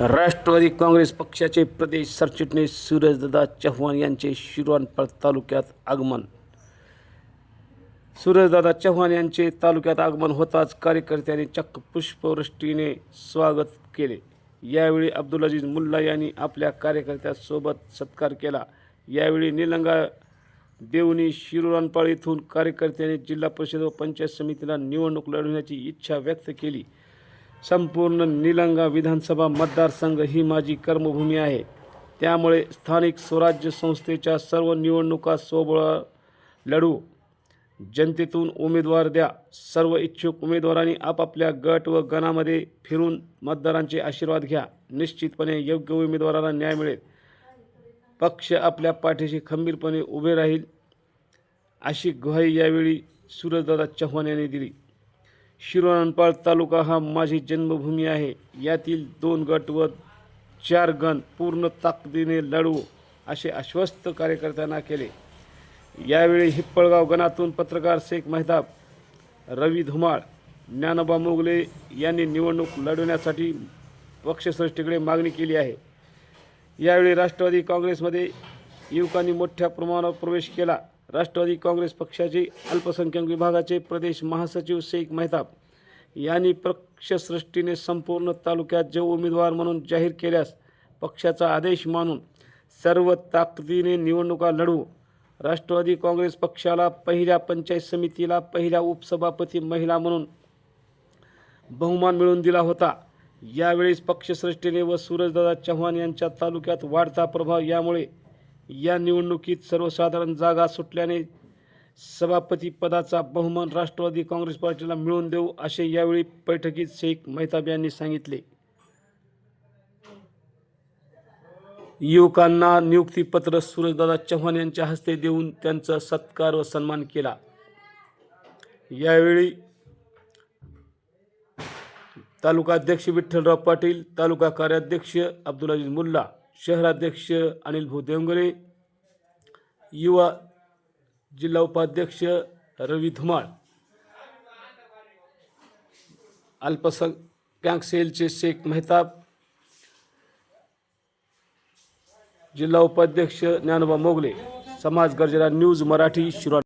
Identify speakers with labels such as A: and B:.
A: राष्ट्रवादी काँग्रेस पक्षाचे प्रदेश सरचिटणीस सूरजदादा चव्हाण यांचे शिरवानपळ तालुक्यात आगमन. सूरजदादा चव्हाण यांचे तालुक्यात आगमन होताच कार्यकर्त्यांनी चक्क पुष्पवृष्टीने स्वागत केले. यावेळी अब्दुल अजीज मुल्ला यांनी आपल्या कार्यकर्त्यांसोबत सत्कार केला. यावेळी निलंगा देवणी शिरोरानपाळ येथून कार्यकर्त्यांनी जिल्हा परिषद व पंचायत समितीला निवडणूक लढवण्याची इच्छा व्यक्त केली. संपूर्ण निलंगा विधानसभा मतदारसंघ ही माझी कर्मभूमी आहे. त्यामुळे स्थानिक स्वराज्य संस्थेच्या सर्व निवडणुका सोबळ लढू. जनतेतून उमेदवार द्या. सर्व इच्छुक उमेदवारांनी आपापल्या गट व गणामध्ये फिरून मतदारांचे आशीर्वाद घ्या. निश्चितपणे योग्य उमेदवाराला न्याय मिळेल. पक्ष आपल्या पाठीशी खंबीरपणे उभे राहील अशी ग्वाही यावेळी सूरजदादा चव्हाण यांनी दिली. शिरोणपाळ तालुका हा माझी जन्मभूमी आहे. यातील दोन गट व चार गण पूर्ण ताकदीने लढवू असे आश्वस्त कार्यकर्त्यांना केले. यावेळी हिप्पळगाव गणातून पत्रकार शेख मेहताब रवी धुमाळ ज्ञानोबा मोगले यांनी निवडणूक लढवण्यासाठी पक्षश्रेष्ठीकडे मागणी केली आहे. यावेळी राष्ट्रवादी काँग्रेसमध्ये युवकांनी मोठ्या प्रमाणावर प्रवेश केला. राष्ट्रवादी काँग्रेस पक्षाचे अल्पसंख्याक विभागाचे प्रदेश महासचिव शेख मेहताब यांनी पक्षसृष्टीने संपूर्ण तालुक्यात जे उमेदवार म्हणून जाहीर केल्यास पक्षाचा आदेश मानून सर्व ताकदीने निवडणुका लढवू. राष्ट्रवादी काँग्रेस पक्षाला पहिल्या पंचायत समितीला पहिल्या उपसभापती महिला म्हणून बहुमान मिळवून दिला होता. यावेळेस पक्षश्रेष्ठीने व सूरजदादा चव्हाण यांच्या तालुक्यात वाढता प्रभाव यामुळे या निवडणुकीत सर्वसाधारण जागा सुटल्याने सभापती पदाचा बहुमान राष्ट्रवादी काँग्रेस पार्टीला मिळवून देऊ असे यावेळी बैठकीत शेख मेहताब यांनी सांगितले. युवकांना नियुक्तीपत्र सूरजदादा चव्हाण यांच्या हस्ते देऊन त्यांचा सत्कार व सन्मान केला. यावेळी तालुका अध्यक्ष विठ्ठलराव पाटील तालुका कार्याध्यक्ष अब्दुल अजीज मुल्ला शहराध्यक्ष अनिल भू देवंगरे युवा जिल्हा उपाध्यक्ष रवी धुमाळ. अल्पसंख्याक सेलचे शेख मेहताब जिल्हा उपाध्यक्ष ज्ञानोबा मोगले समाज गर्जना न्यूज मराठी शिरो